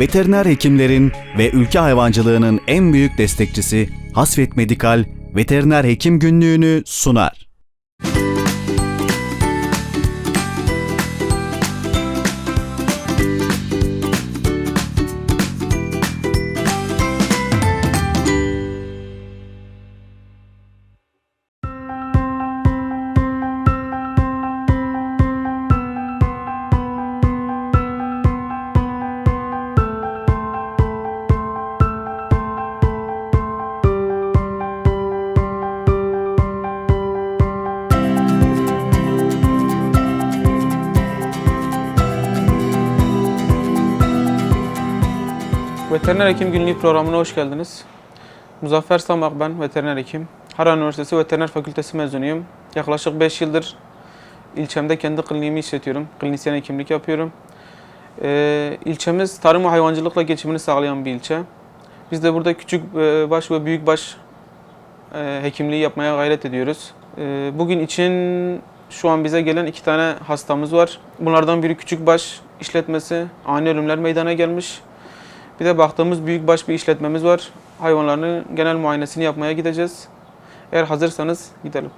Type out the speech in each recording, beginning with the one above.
veteriner hekimlerin ve ülke hayvancılığının en büyük destekçisi Hasvet Medikal Veteriner Hekim Günlüğü'nü sunar. Hekim Günlüğü programına hoş geldiniz. Muzaffer Samak ben, veteriner hekim. Harran Üniversitesi Veteriner Fakültesi mezunuyum. Yaklaşık 5 yıldır ilçemde kendi kliniğimi işletiyorum. Klinisyen hekimlik yapıyorum. Ee, ilçemiz tarım ve hayvancılıkla geçimini sağlayan bir ilçe. Biz de burada küçük e, baş ve büyük baş e, hekimliği yapmaya gayret ediyoruz. E, bugün için şu an bize gelen iki tane hastamız var. Bunlardan biri küçük baş işletmesi, ani ölümler meydana gelmiş. Bir de baktığımız büyükbaş bir işletmemiz var. Hayvanların genel muayenesini yapmaya gideceğiz. Eğer hazırsanız gidelim.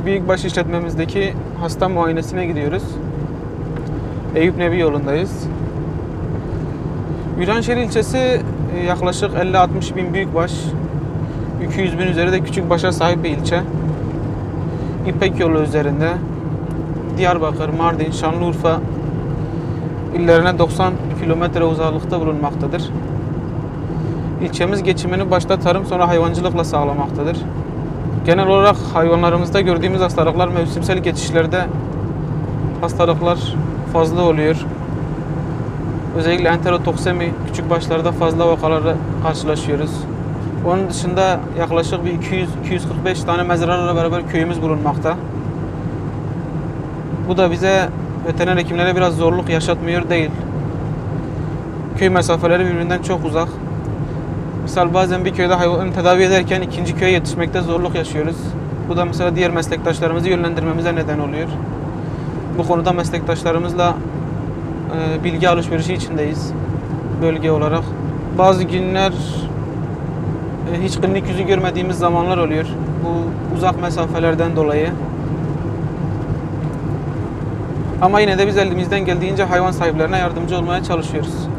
Şimdi büyükbaş işletmemizdeki hasta muayenesine gidiyoruz. Eyüp Nebi yolundayız. Viranşehir ilçesi e, yaklaşık 50-60 bin büyükbaş, 200 bin üzeri de küçük başa sahip bir ilçe. İpek yolu üzerinde Diyarbakır, Mardin, Şanlıurfa illerine 90 kilometre uzaklıkta bulunmaktadır. İlçemiz geçimini başta tarım sonra hayvancılıkla sağlamaktadır. Genel olarak hayvanlarımızda gördüğümüz hastalıklar mevsimsel geçişlerde hastalıklar fazla oluyor. Özellikle enterotoksemi küçük başlarda fazla vakalarla karşılaşıyoruz. Onun dışında yaklaşık bir 200-245 tane mezralarla beraber köyümüz bulunmakta. Bu da bize veteriner hekimlere biraz zorluk yaşatmıyor değil. Köy mesafeleri birbirinden çok uzak. Misal bazen bir köyde hayvanı tedavi ederken ikinci köye yetişmekte zorluk yaşıyoruz. Bu da mesela diğer meslektaşlarımızı yönlendirmemize neden oluyor. Bu konuda meslektaşlarımızla e, bilgi alışverişi içindeyiz bölge olarak. Bazı günler e, hiç klinik yüzü görmediğimiz zamanlar oluyor. Bu uzak mesafelerden dolayı. Ama yine de biz elimizden geldiğince hayvan sahiplerine yardımcı olmaya çalışıyoruz.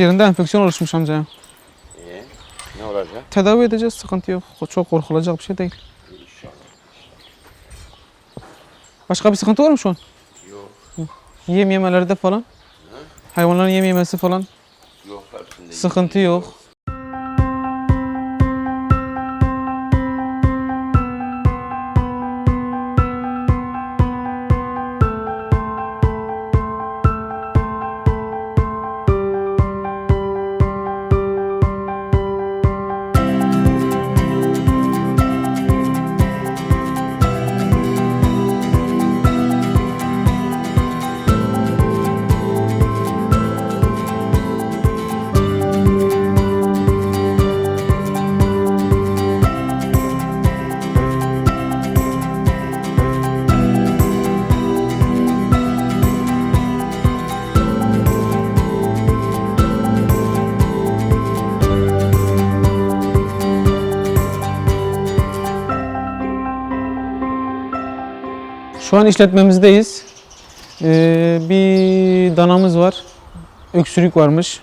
Akciğerinde enfeksiyon oluşmuş amca. İyi. Ne olacak? Tedavi edeceğiz, sıkıntı yok. Çok korkulacak bir şey değil. Başka bir sıkıntı var mı şu an? Yok. Yem yemelerde falan? Hayvanların yem yemesi falan? Yok hepsinde. Sıkıntı yok. Şu an işletmemizdeyiz. Ee, bir danamız var. Öksürük varmış.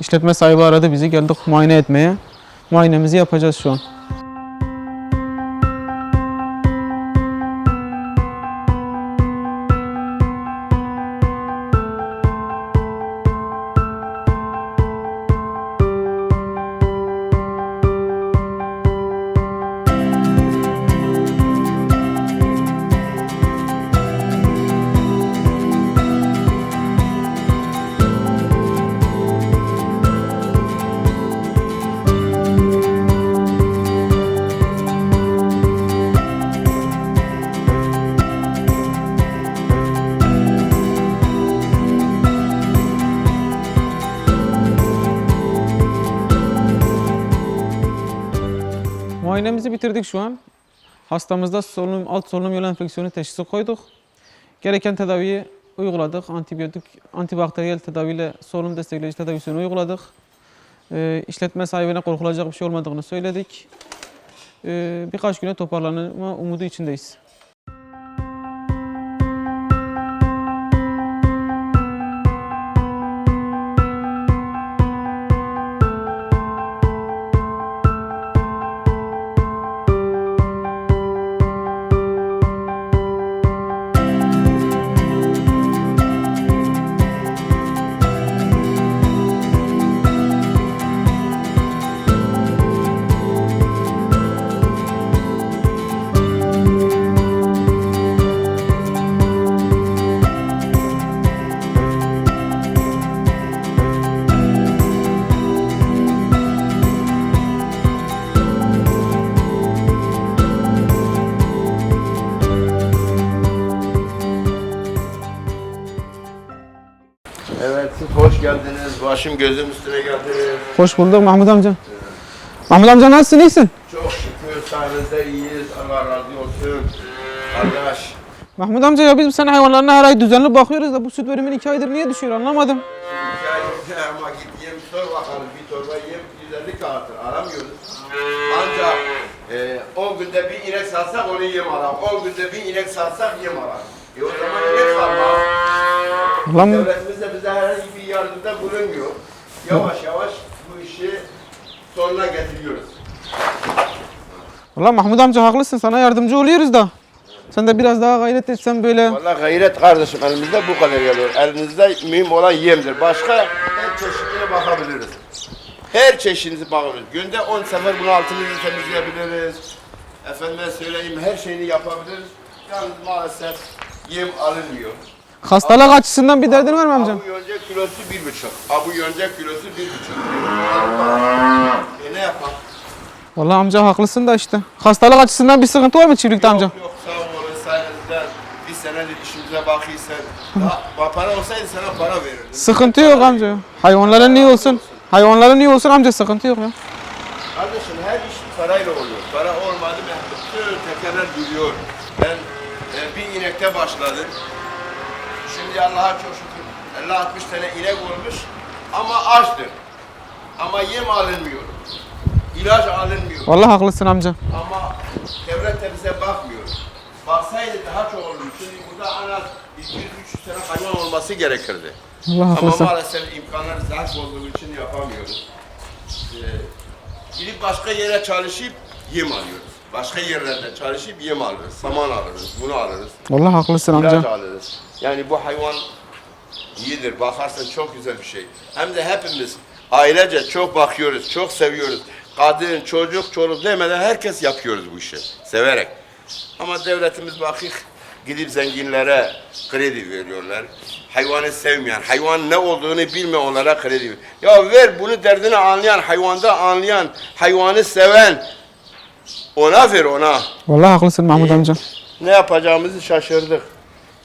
İşletme sahibi aradı bizi. Geldik muayene etmeye. Muayenemizi yapacağız şu an. Bitirdik şu an. Hastamızda solunum, alt solunum yolu enfeksiyonu teşhisi koyduk. Gereken tedaviyi uyguladık. Antibiyotik, antibakteriyel tedaviyle solunum destekleyici tedavisini uyguladık. Ee, işletme sahibine korkulacak bir şey olmadığını söyledik. Ee, birkaç güne toparlanma umudu içindeyiz. Geldiniz. Başım gözüm üstüne geldiniz. Hoş bulduk Mahmut amca. Mahmut amca nasılsın? iyisin? Çok şükür sayenizde iyiyiz. Allah razı olsun. Kardeş. Mahmut amca ya biz senin hayvanlarına her ay düzenli bakıyoruz da bu süt verimin iki aydır niye düşüyor anlamadım. Hikaye ama git yem sor bakalım. Bir torba yem 150 kağıttır. Aramıyoruz. Ancak e, 10 günde bir inek satsak onu yem alalım. 10 günde bir inek satsak yem alalım. E o zaman inek kalmaz. Lan Devletimiz de bize herhangi bir yardımda bulunmuyor. Yavaş yavaş bu işi sonuna getiriyoruz. Valla Mahmut amca haklısın sana yardımcı oluyoruz da. Sen de biraz daha gayret etsen böyle. Vallahi gayret kardeşim elimizde bu kadar geliyor. Elinizde mühim olan yemdir. Başka her çeşidine bakabiliriz. Her çeşidinizi bakabiliriz. Günde 10 sefer bunu altını temizleyebiliriz. Efendime söyleyeyim her şeyini yapabiliriz. Yalnız maalesef yem alınmıyor. Hastalık açısından bir derdin var mı amcam? Abu yonca kilosu bir buçuk. Abu yonca kilosu bir buçuk. E ne yapalım? Valla amca haklısın da işte. Hastalık açısından bir sıkıntı var mı çiftlikte amca? Yok yok sağ olun sayenizde bir senedir işimize bakıysan. Daha para olsaydı sana para verirdim. Sıkıntı yok amca. Hayvanların iyi olsun. Hayvanların iyi olsun amca sıkıntı yok ya. Kardeşim her iş parayla oluyor. Para olmadı mı bütün tekerler duruyor. Ben e, bir inekte başladım. Şimdi Allah'a çok şükür 50-60 tane inek olmuş ama açtır. Ama yem alınmıyor. İlaç alınmıyor. Valla haklısın amca. Ama devlet de bize bakmıyor. Baksaydı daha çok olurdu. Şimdi burada en az 200-300 tane hayvan olması gerekirdi. Allah Ama haklısın. maalesef imkanlar zayıf olduğu için yapamıyoruz. Ee, gidip başka yere çalışıp yem alıyoruz. Başka yerlerde çalışıp yem alırız. Saman alırız, bunu alırız. Valla haklısın İlaç amca. alırız. Yani bu hayvan iyidir. Bakarsan çok güzel bir şey. Hem de hepimiz ailece çok bakıyoruz, çok seviyoruz. Kadın, çocuk, çoluk demeden herkes yapıyoruz bu işi. Severek. Ama devletimiz bakık gidip zenginlere kredi veriyorlar. Hayvanı sevmeyen, hayvan ne olduğunu bilmeyenlere kredi veriyor. Ya ver bunu derdini anlayan, hayvanda anlayan, hayvanı seven ona ver ona. Valla haklısın Mahmut amca. Ne yapacağımızı şaşırdık.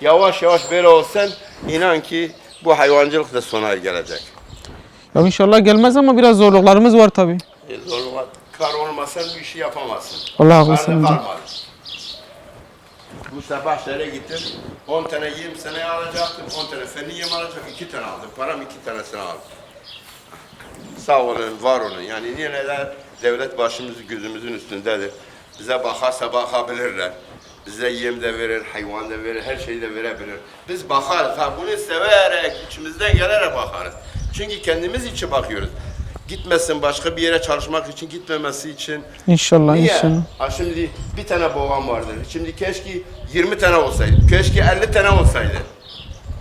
Yavaş yavaş böyle olsan inan ki bu hayvancılık da sona gelecek. Ya inşallah gelmez ama biraz zorluklarımız var tabi. E, zorluk kar olmasan bu işi yapamazsın. Valla haklısın kalmadı. Bu sabah şöyle gittim. 10 tane yem seneye alacaktım. 10 tane fenli yem alacaktım. 2 tane aldım. Param 2 tanesini aldım. Sağ olun, var olun. Yani yine de devlet başımızın gözümüzün üstündedir. Bize bakarsa bakabilirler. Bize yem de verir, hayvan da verir, her şeyi de verebilir. Biz bakarız. Ha bunu severek, içimizden gelerek bakarız. Çünkü kendimiz için bakıyoruz. Gitmesin başka bir yere çalışmak için, gitmemesi için. İnşallah Niye? inşallah. Ha şimdi bir tane babam vardır. Şimdi keşke 20 tane olsaydı. Keşke 50 tane olsaydı.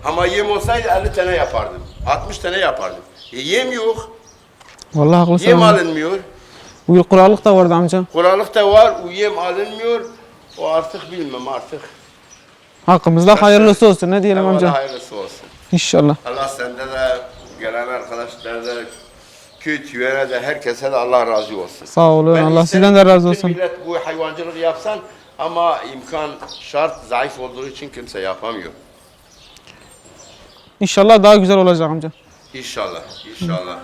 Ama yem olsaydı 50 tane yapardım. 60 tane yapardım. E, yem yok. Vallahi haklısın. Yem alınmıyor. Bu kurallık da vardı amca. Kurallık da var. O yem alınmıyor. O artık bilmem artık. Hakkımızda hayırlısı olsun. Ne diyelim amca? hayırlısı olsun. İnşallah. Allah sende de gelen arkadaşlar da köy tüyene de herkese de Allah razı olsun. Sağ olun. Ben Allah sizden de razı olsun. Millet bu hayvancılık yapsan ama imkan şart zayıf olduğu için kimse yapamıyor. İnşallah daha güzel olacak amca. İnşallah, inşallah.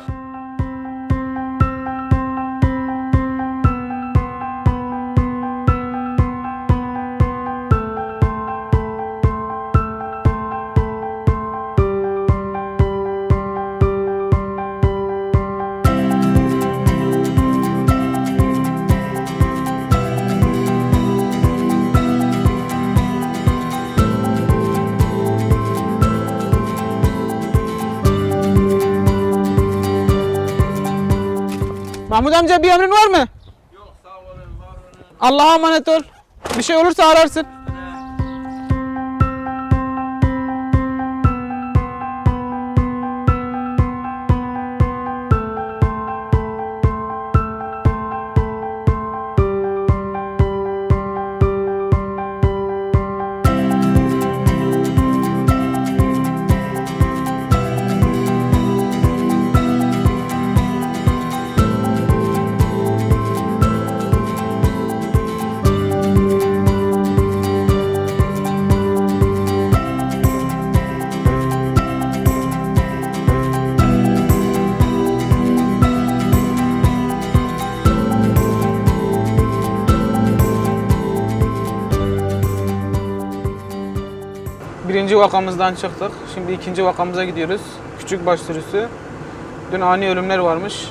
Mahmut amca bir emrin var mı? Yok sağ olun, var olun. Allah'a emanet ol. Bir şey olursa ararsın. Birinci vakamızdan çıktık. Şimdi ikinci vakamıza gidiyoruz. Küçük baş sürüsü. Dün ani ölümler varmış.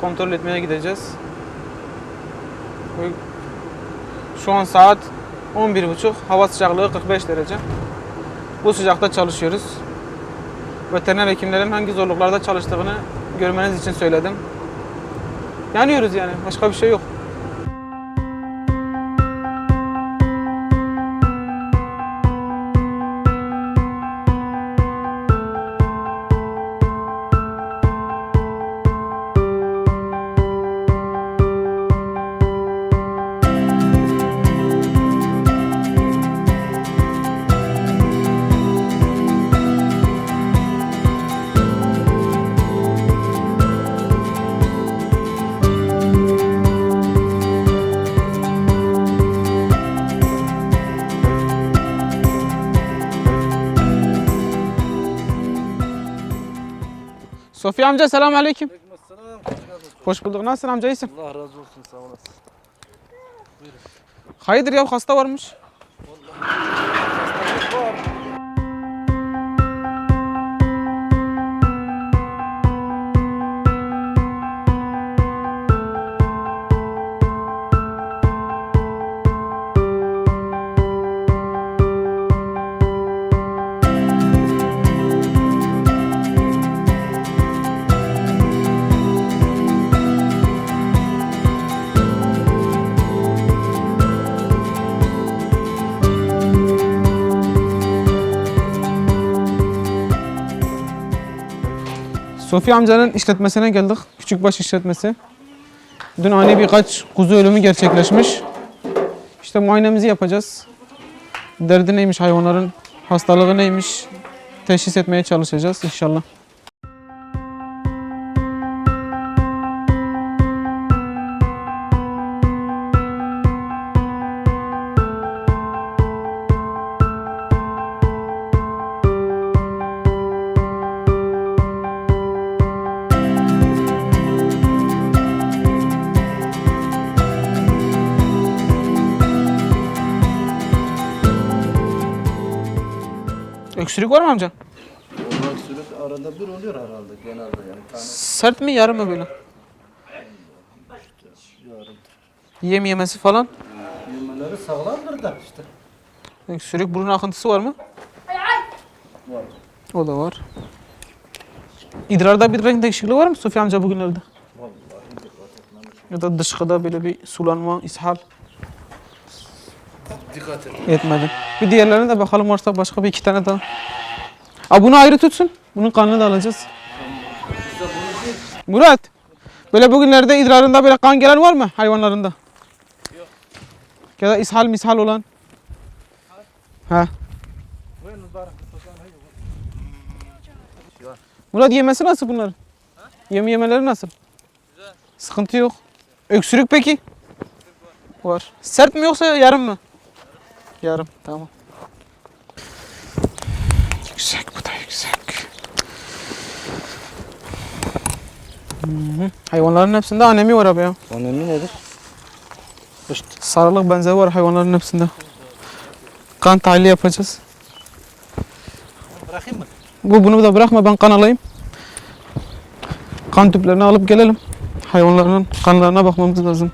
Kontrol etmeye gideceğiz. Şu an saat 11.30. Hava sıcaklığı 45 derece. Bu sıcakta çalışıyoruz. Veteriner hekimlerin hangi zorluklarda çalıştığını görmeniz için söyledim. Yanıyoruz yani. Başka bir şey yok. Amca selam aleyküm. Hoş bulduk. Nasılsın amca iyisin? Allah razı olsun sağ olasın. Hayırdır ya hasta varmış. Sofya amcanın işletmesine geldik. Küçükbaş işletmesi. Dün ani birkaç kuzu ölümü gerçekleşmiş. İşte muayenemizi yapacağız. Derdi neymiş hayvanların, hastalığı neymiş teşhis etmeye çalışacağız inşallah. Mı amca? Onlar sürekli arada bir oluyor herhalde genelde yani. Tane Sert mi yarım mı böyle? yarım. Yem yemesi falan. Yemeleri sağlamdır da işte. Sürük burun akıntısı var mı? Var. O da var. İdrarda bir renk değişikliği var mı Sofya amca bugünlerde? Ya da dışkıda böyle bir sulanma, ishal Dikkat et. etmedi. Bir diğerlerine de bakalım varsa başka bir iki tane daha. Aa, bunu ayrı tutsun. Bunun kanını da alacağız. Murat. Böyle bugünlerde idrarında böyle kan gelen var mı hayvanlarında? Yok. Ya da ishal mishal olan? Ha. Murat yemesi nasıl bunların? Yem yemeleri nasıl? Güzel. Sıkıntı yok. Öksürük peki? Var. Sert mi yoksa yarım mı? Yarım. Tamam. Yüksek bu da yüksek. Hayvanların hepsinde anemi var abi ya. Önemli nedir? Sarılık benzeri var hayvanların hepsinde. Kan tahlili yapacağız. Bırakayım mı? Bu bunu da bırakma ben kan alayım. Kan tüplerini alıp gelelim. Hayvanların kanlarına bakmamız lazım.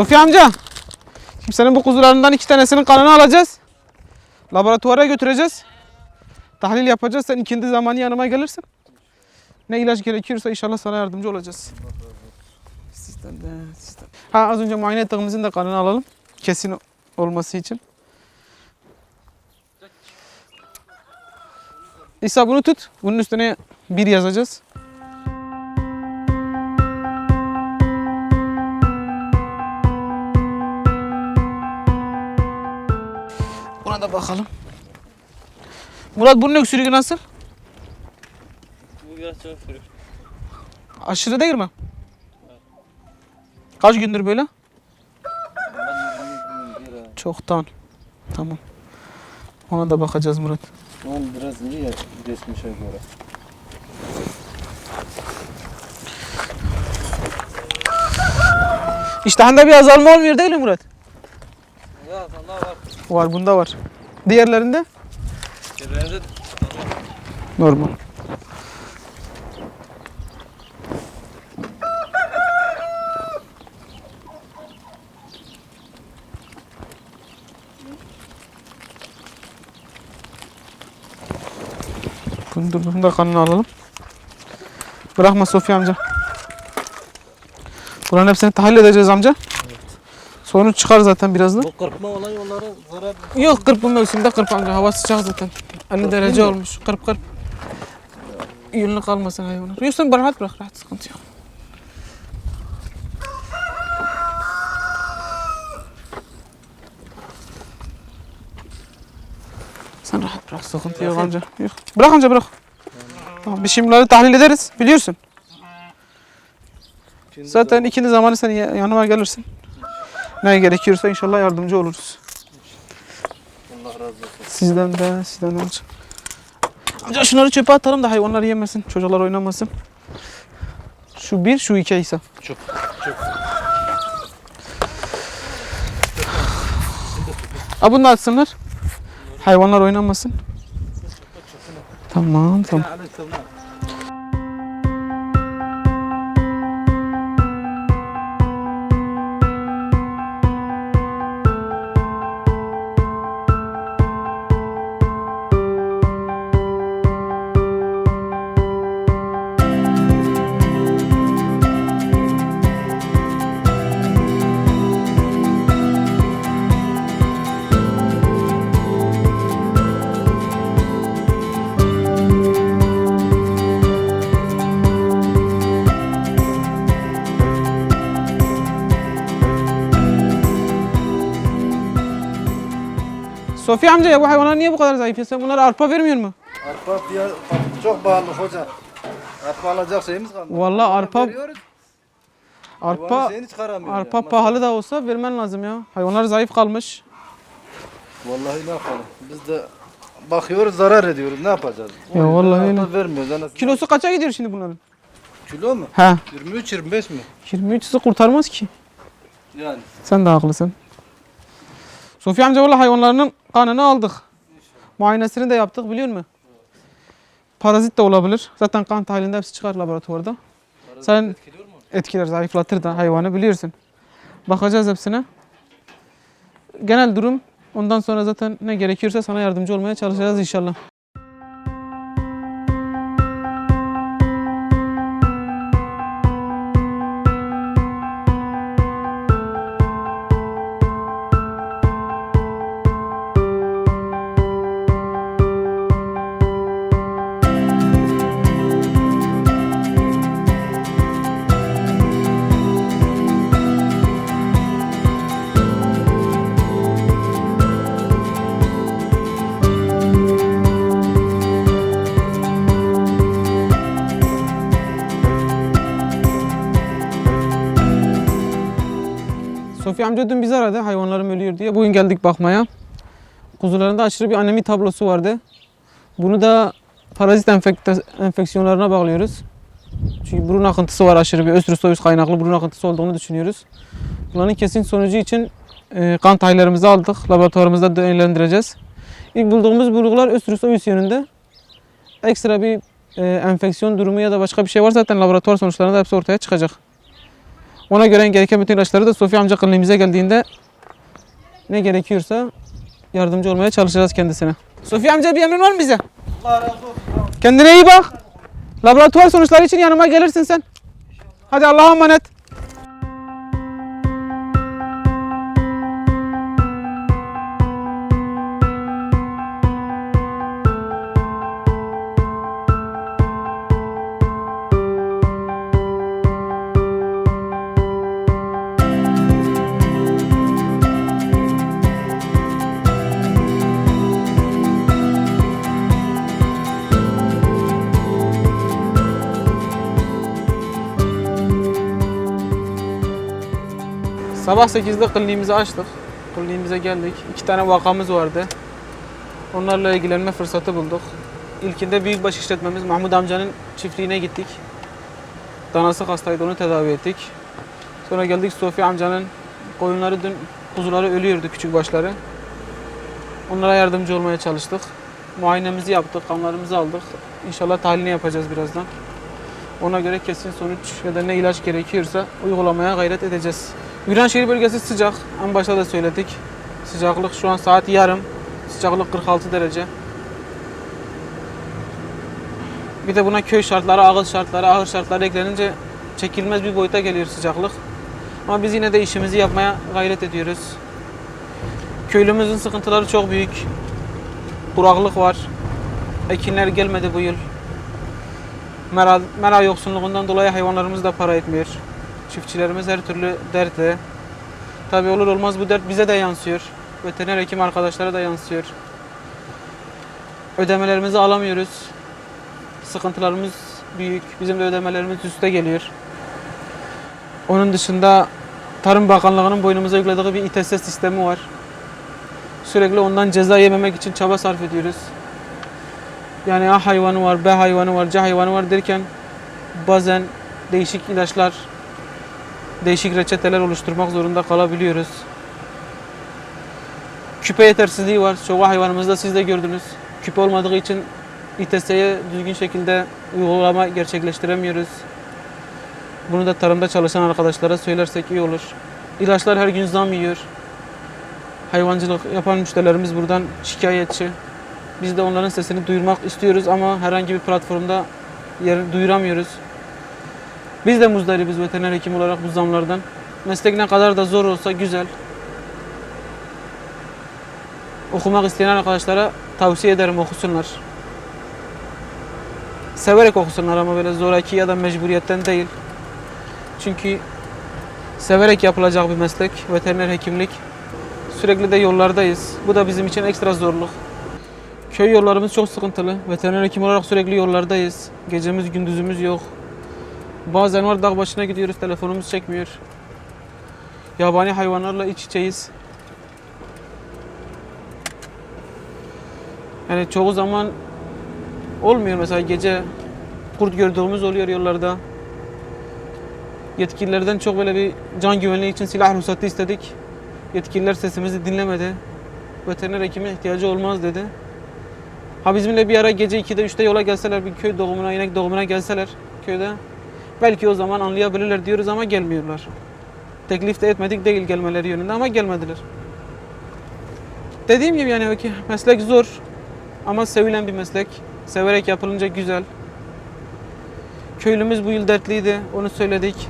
Sofya amca. Şimdi senin bu kuzularından iki tanesinin kanını alacağız. Laboratuvara götüreceğiz. Tahlil yapacağız. Sen ikindi zamanı yanıma gelirsin. Ne ilaç gerekiyorsa inşallah sana yardımcı olacağız. Sizden de, sizden. Ha az önce muayene ettiğimizin de kanını alalım. Kesin olması için. İsa bunu tut. Bunun üstüne bir yazacağız. Buna da bakalım. Murat bunun öksürüğü nasıl? Bu biraz çok sürük. Aşırı değil mi? Kaç gündür böyle? Çoktan. Tamam. Ona da bakacağız Murat. An biraz iyi ya geçmişe göre. İştahında bir azalma olmuyor değil mi Murat? Ya sanda var. Var bunda var. Diğerlerinde? Diğerlerinde Normal. Bunu da, bunu da kanını alalım. Bırakma Sofya amca. Buranın hepsini tahlil edeceğiz amca. Sonuç çıkar zaten birazdan. bu kırpma olan yolları zarar. Yok kırp bu mevsimde kırp amca. Hava sıcak zaten. 50 derece olmuş. Kırp kırp. Yünlü kalmasın hayvanlar. Sen rahat bırak rahat sıkıntı yok. Sen rahat bırak sıkıntı yok amca. Yok. Bırak amca bırak. Tamam, biz şimdi bunları tahlil ederiz biliyorsun. Zaten ikindi zamanı sen ya- yanıma gelirsin. Ne gerekiyorsa inşallah yardımcı oluruz. Allah razı olsun. Sizden de, sizden de. Amca şunları çöpe atalım da hayvanlar yemesin, çocuklar oynamasın. Şu bir, şu iki İsa. Çok, çok. Ha bunu da atsınlar. Hayvanlar oynamasın. Tamam, tamam. Sofya amca ya bu hayvanlar niye bu kadar zayıf ya? Sen bunlara arpa vermiyor mu? Arpa fiyat çok pahalı hoca. Arpa alacak şeyimiz kalmadı. Vallahi arpa- veriyoruz, Arpa çıkaramıyor arpa ya. pahalı da olsa vermen lazım ya. Hayvanlar zayıf kalmış. Vallahi ne yapalım? Biz de bakıyoruz zarar ediyoruz. Ne yapacağız? Ya vallahi öyle. Vermiyoruz. En azından Kilosu kaça gidiyor şimdi bunların? Kilo mu? He. 23-25 mi? 23'ü kurtarmaz ki. Yani. Sen de haklısın. Sofi amca valla hayvanlarının kanını aldık. Muayenesini de yaptık biliyor musun? Parazit de olabilir. Zaten kan tahlilinde hepsi çıkar laboratuvarda. Sen Etkiliyor mu? etkiler, zayıflatır da hayvanı biliyorsun. Bakacağız hepsine. Genel durum ondan sonra zaten ne gerekiyorsa sana yardımcı olmaya çalışacağız inşallah. Sofi amca dün bizi aradı hayvanlarım ölüyor diye. Bugün geldik bakmaya. Kuzularında aşırı bir anemi tablosu vardı. Bunu da parazit enfeksiyonlarına bağlıyoruz. Çünkü burun akıntısı var aşırı bir östrüsovis kaynaklı burun akıntısı olduğunu düşünüyoruz. Bunların kesin sonucu için e, kan tahlillerimizi aldık. Laboratuvarımızda değerlendireceğiz. İlk bulduğumuz bulgular östrüsovis yönünde. Ekstra bir e, enfeksiyon durumu ya da başka bir şey var zaten laboratuvar sonuçlarında hepsi ortaya çıkacak. Ona göre gereken bütün ilaçları da Sofi amca kliniğimize geldiğinde ne gerekiyorsa yardımcı olmaya çalışacağız kendisine. Sofi amca bir emrin var mı bize? Allah razı olsun. Kendine iyi bak. Laboratuvar sonuçları için yanıma gelirsin sen. Hadi Allah'a emanet. Sabah 8'de kliniğimizi açtık. Kliniğimize geldik. İki tane vakamız vardı. Onlarla ilgilenme fırsatı bulduk. İlkinde büyükbaş işletmemiz Mahmut amcanın çiftliğine gittik. Danası hastaydı onu tedavi ettik. Sonra geldik Sofi amcanın koyunları dün kuzuları ölüyordu küçük başları. Onlara yardımcı olmaya çalıştık. Muayenemizi yaptık, kanlarımızı aldık. İnşallah tahlilini yapacağız birazdan. Ona göre kesin sonuç ya da ne ilaç gerekiyorsa uygulamaya gayret edeceğiz. Viranşehir bölgesi sıcak. En başta da söyledik. Sıcaklık şu an saat yarım. Sıcaklık 46 derece. Bir de buna köy şartları, ağır şartları, ağır şartları eklenince çekilmez bir boyuta geliyor sıcaklık. Ama biz yine de işimizi yapmaya gayret ediyoruz. Köylümüzün sıkıntıları çok büyük. Kuraklık var. Ekinler gelmedi bu yıl. Mera, mera yoksunluğundan dolayı hayvanlarımız da para etmiyor. Çiftçilerimiz her türlü dertte. Tabi olur olmaz bu dert bize de yansıyor. Veteriner hekim arkadaşlara da yansıyor. Ödemelerimizi alamıyoruz. Sıkıntılarımız büyük. Bizim de ödemelerimiz üste geliyor. Onun dışında Tarım Bakanlığı'nın boynumuza yüklediği bir İTS sistemi var. Sürekli ondan ceza yememek için çaba sarf ediyoruz. Yani A hayvanı var, B hayvanı var, C hayvanı var derken bazen değişik ilaçlar, değişik reçeteler oluşturmak zorunda kalabiliyoruz. Küpe yetersizliği var. Çoğu hayvanımızda siz de gördünüz. Küpe olmadığı için İTS'ye düzgün şekilde uygulama gerçekleştiremiyoruz. Bunu da tarımda çalışan arkadaşlara söylersek iyi olur. İlaçlar her gün zam yiyor. Hayvancılık yapan müşterilerimiz buradan şikayetçi. Biz de onların sesini duyurmak istiyoruz ama herhangi bir platformda yer duyuramıyoruz. Biz de muzdaribiz veteriner hekim olarak bu zamlardan. Meslek ne kadar da zor olsa güzel. Okumak isteyen arkadaşlara tavsiye ederim okusunlar. Severek okusunlar ama böyle zoraki ya da mecburiyetten değil. Çünkü severek yapılacak bir meslek veteriner hekimlik. Sürekli de yollardayız. Bu da bizim için ekstra zorluk. Köy yollarımız çok sıkıntılı. Veteriner hekim olarak sürekli yollardayız. Gecemiz gündüzümüz yok. Bazen var dağ başına gidiyoruz telefonumuz çekmiyor. Yabani hayvanlarla iç içeyiz. Yani çoğu zaman olmuyor mesela gece kurt gördüğümüz oluyor yollarda. Yetkililerden çok böyle bir can güvenliği için silah ruhsatı istedik. Yetkililer sesimizi dinlemedi. Veteriner hekime ihtiyacı olmaz dedi. Ha bizimle bir ara gece 2'de 3'te yola gelseler bir köy doğumuna, inek doğumuna gelseler köyde belki o zaman anlayabilirler diyoruz ama gelmiyorlar. Teklif de etmedik değil gelmeleri yönünde ama gelmediler. Dediğim gibi yani ki meslek zor ama sevilen bir meslek. Severek yapılınca güzel. Köylümüz bu yıl dertliydi. Onu söyledik.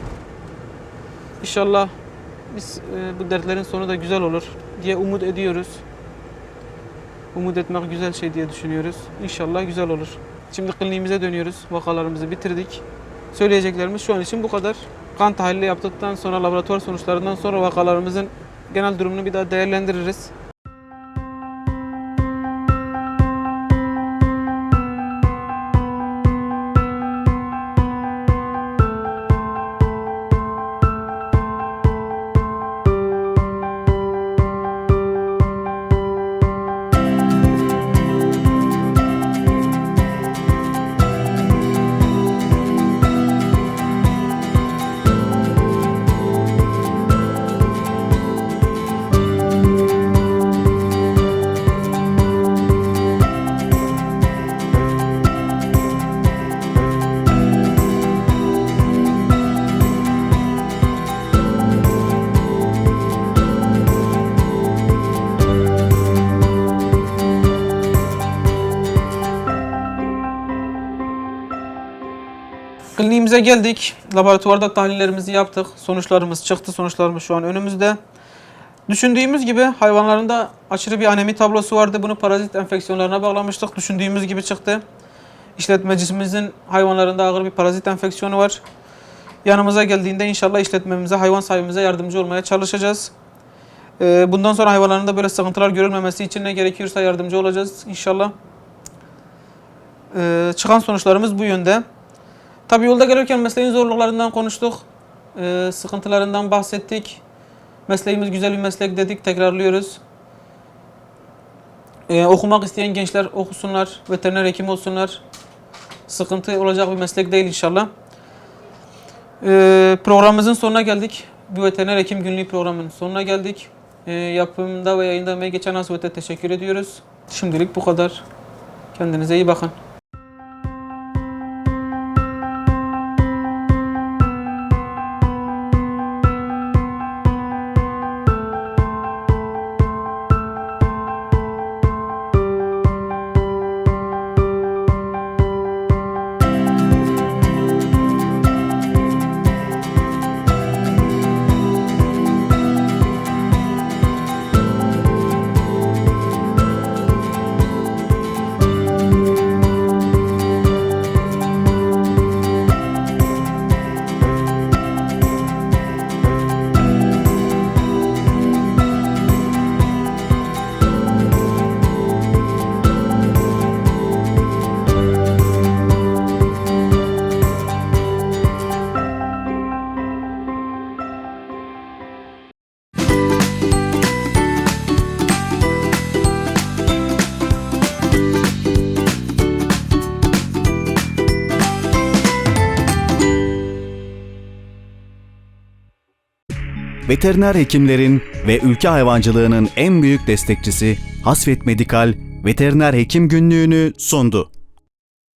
İnşallah biz e, bu dertlerin sonu da güzel olur diye umut ediyoruz. Umut etmek güzel şey diye düşünüyoruz. İnşallah güzel olur. Şimdi kliniğimize dönüyoruz. Vakalarımızı bitirdik. Söyleyeceklerimiz şu an için bu kadar. Kan tahlili yaptıktan sonra laboratuvar sonuçlarından sonra vakalarımızın genel durumunu bir daha değerlendiririz. Kliniğimize geldik. Laboratuvarda tahlillerimizi yaptık. Sonuçlarımız çıktı. Sonuçlarımız şu an önümüzde. Düşündüğümüz gibi hayvanlarında aşırı bir anemi tablosu vardı. Bunu parazit enfeksiyonlarına bağlamıştık. Düşündüğümüz gibi çıktı. İşletmecimizin hayvanlarında ağır bir parazit enfeksiyonu var. Yanımıza geldiğinde inşallah işletmemize, hayvan sahibimize yardımcı olmaya çalışacağız. Ee, Bundan sonra hayvanlarında böyle sıkıntılar görülmemesi için ne gerekiyorsa yardımcı olacağız inşallah. Ee, Çıkan sonuçlarımız bu yönde. Tabii yolda gelirken mesleğin zorluklarından konuştuk. Ee, sıkıntılarından bahsettik. Mesleğimiz güzel bir meslek dedik, tekrarlıyoruz. Ee, okumak isteyen gençler okusunlar, veteriner hekim olsunlar. Sıkıntı olacak bir meslek değil inşallah. Ee, programımızın sonuna geldik. Bu veteriner hekim günlüğü programının sonuna geldik. Ee, yapımda ve yayında emeği geçen Asvet'e teşekkür ediyoruz. Şimdilik bu kadar. Kendinize iyi bakın. Veteriner hekimlerin ve ülke hayvancılığının en büyük destekçisi Hasvet Medikal Veteriner Hekim Günlüğü'nü sundu.